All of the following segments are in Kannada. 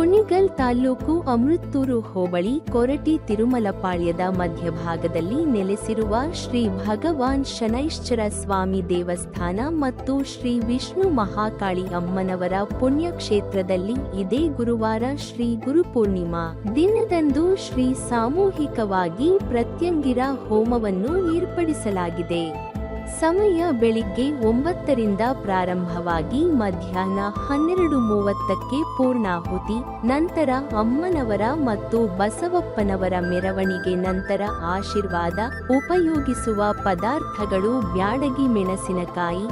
ಕುಣಿಗಲ್ ತಾಲ್ಲೂಕು ಅಮೃತ್ತೂರು ಹೋಬಳಿ ಕೊರಟಿ ತಿರುಮಲಪಾಳ್ಯದ ಮಧ್ಯಭಾಗದಲ್ಲಿ ನೆಲೆಸಿರುವ ಶ್ರೀ ಭಗವಾನ್ ಶನೈಶ್ಚರ ಸ್ವಾಮಿ ದೇವಸ್ಥಾನ ಮತ್ತು ಶ್ರೀ ವಿಷ್ಣು ಮಹಾಕಾಳಿ ಅಮ್ಮನವರ ಪುಣ್ಯಕ್ಷೇತ್ರದಲ್ಲಿ ಇದೇ ಗುರುವಾರ ಶ್ರೀ ಗುರುಪೂರ್ಣಿಮಾ ದಿನದಂದು ಶ್ರೀ ಸಾಮೂಹಿಕವಾಗಿ ಪ್ರತ್ಯಂಗಿರ ಹೋಮವನ್ನು ಏರ್ಪಡಿಸಲಾಗಿದೆ. ಸಮಯ ಬೆಳಿಗ್ಗೆ ಒಂಬತ್ತರಿಂದ ಪ್ರಾರಂಭವಾಗಿ ಮಧ್ಯಾಹ್ನ ಹನ್ನೆರಡು ಮೂವತ್ತಕ್ಕೆ ಪೂರ್ಣಾಹುತಿ, ನಂತರ ಅಮ್ಮನವರ ಮತ್ತು ಬಸವಪ್ಪನವರ ಮೆರವಣಿಗೆ, ನಂತರ ಆಶೀರ್ವಾದ, ಉಪಯೋಗಿಸುವ ಪದಾರ್ಥಗಳು ಬ್ಯಾಡಗಿ ಮೆಣಸಿನಕಾಯಿ,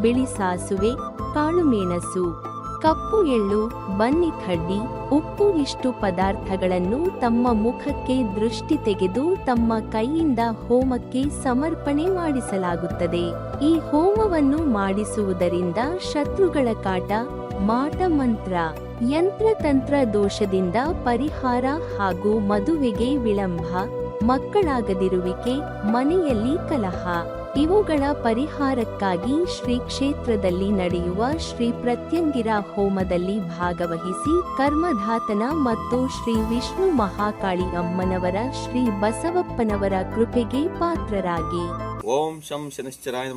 ಬಿಳಿ ಸಾಸುವೆ ಕಾಳುಮೆಣಸು ಕಪ್ಪು ಎಳ್ಳು, ಬನ್ನಿ ಕಡ್ಡಿ ಉಪ್ಪು ಇಷ್ಟು ಪದಾರ್ಥಗಳನ್ನು ತಮ್ಮ ಮುಖಕ್ಕೆ ದೃಷ್ಟಿ ತೆಗೆದು ತಮ್ಮ ಕೈಯಿಂದ ಹೋಮಕ್ಕೆ ಸಮರ್ಪಣೆ ಮಾಡಿಸಲಾಗುತ್ತದೆ. ಈ ಹೋಮವನ್ನು ಮಾಡಿಸುವುದರಿಂದ ಶತ್ರುಗಳ ಕಾಟ, ಮಾಟ ಮಂತ್ರ, ಯಂತ್ರತಂತ್ರ ದೋಷದಿಂದ ಪರಿಹಾರ ಹಾಗೂ ಮದುವೆಗೆ ವಿಳಂಬ. ಮಕ್ಕಳಾಗದಿರುವಿಕೆ, ಮನೆಯಲ್ಲಿ ಕಲಹ. ಇವುಗಳ ಪರಿಹಾರಕ್ಕಾಗಿ ಶ್ರೀ ಕ್ಷೇತ್ರದಲ್ಲಿ ನಡೆಯುವ ಶ್ರೀ ಪ್ರತ್ಯಂಗಿರ ಹೋಮದಲ್ಲಿ ಭಾಗವಹಿಸಿ ಕರ್ಮಧಾತನ ಮತ್ತು ಶ್ರೀ ವಿಷ್ಣು ಮಹಾಕಾಳಿ ಅಮ್ಮನವರ ಶ್ರೀ ಬಸವಪ್ಪನವರ ಕೃಪೆಗೆ ಪಾತ್ರರಾಗಿ. ಓಂ ಶಂ ಶನಿಶ್ಚರಾಯ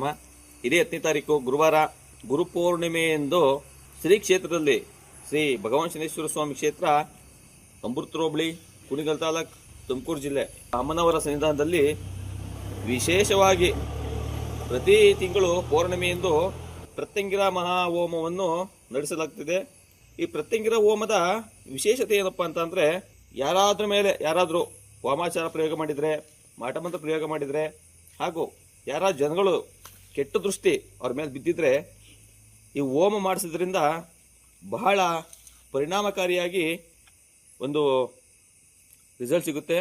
ಇದೇ ಹತ್ತನೇ ತಾರೀಕು ಗುರುವಾರ ಗುರುಪೂರ್ಣಿಮೆಯಂದು ಶ್ರೀ ಕ್ಷೇತ್ರದಲ್ಲಿ ಶ್ರೀ ಭಗವಾನ್ ಶನೇಶ್ವರ ಸ್ವಾಮಿ ಕ್ಷೇತ್ರ, ಅಮೃತರೋಬಳಿ, ಕುಣಿಗಲ್ ತಾಲೂಕ್ ತುಮಕೂರು ಜಿಲ್ಲೆ ಅಮ್ಮನವರ ಸನ್ನಿಧಾನದಲ್ಲಿ ವಿಶೇಷವಾಗಿ ಪ್ರತಿ ತಿಂಗಳು ಪೌರ್ಣಿಮೆಯಂದು ಪ್ರತ್ಯಂಗಿರ ಮಹಾ ಹೋಮವನ್ನು ನಡೆಸಲಾಗ್ತಿದೆ. ಈ ಪ್ರತ್ಯಂಗಿರ ಹೋಮದ ವಿಶೇಷತೆ ಏನಪ್ಪ ಅಂತಂದ್ರೆ ಯಾರಾದ್ರ ಮೇಲೆ ಯಾರಾದರೂ ವಾಮಾಚಾರ ಪ್ರಯೋಗ ಮಾಡಿದರೆ, ಮಾಟಮಂತ್ರ ಪ್ರಯೋಗ ಮಾಡಿದರೆ, ಹಾಗೂ ಯಾರ ಜನಗಳು ಕೆಟ್ಟ ದೃಷ್ಟಿ ಅವ್ರ ಮೇಲೆ ಬಿದ್ದಿದ್ರೆ ಈ ಹೋಮ ಮಾಡಿಸೋದ್ರಿಂದ ಬಹಳ ಪರಿಣಾಮಕಾರಿಯಾಗಿ ಒಂದು ರಿಸಲ್ಟ್ ಸಿಗುತ್ತೆ.